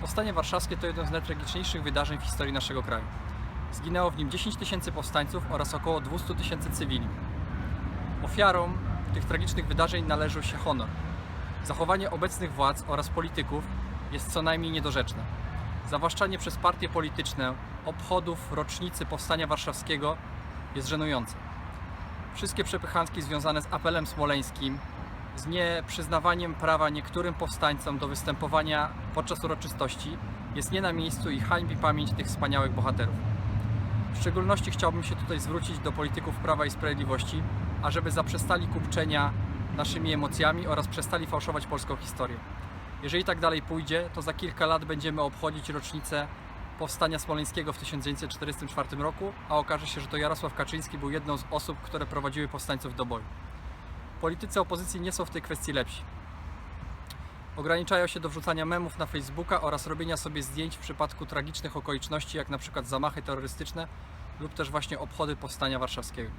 Powstanie Warszawskie to jedno z najtragiczniejszych wydarzeń w historii naszego kraju. Zginęło w nim 10 tysięcy powstańców oraz około 200 tysięcy cywili. Ofiarom tych tragicznych wydarzeń należy się honor. Zachowanie obecnych władz oraz polityków jest co najmniej niedorzeczne. Zawłaszczanie przez partie polityczne obchodów rocznicy Powstania Warszawskiego jest żenujące. Wszystkie przepychanki związane z apelem smoleńskim, z nieprzyznawaniem prawa niektórym powstańcom do występowania podczas uroczystości jest nie na miejscu i hańbi pamięć tych wspaniałych bohaterów. W szczególności chciałbym się tutaj zwrócić do polityków Prawa i Sprawiedliwości, ażeby zaprzestali kupczenia naszymi emocjami oraz przestali fałszować polską historię. Jeżeli tak dalej pójdzie, to za kilka lat będziemy obchodzić rocznicę powstania smoleńskiego w 1944 roku, a okaże się, że to Jarosław Kaczyński był jedną z osób, które prowadziły powstańców do boju. Politycy opozycji nie są w tej kwestii lepsi. Ograniczają się do wrzucania memów na Facebooka oraz robienia sobie zdjęć w przypadku tragicznych okoliczności, jak na przykład zamachy terrorystyczne lub też właśnie obchody powstania warszawskiego.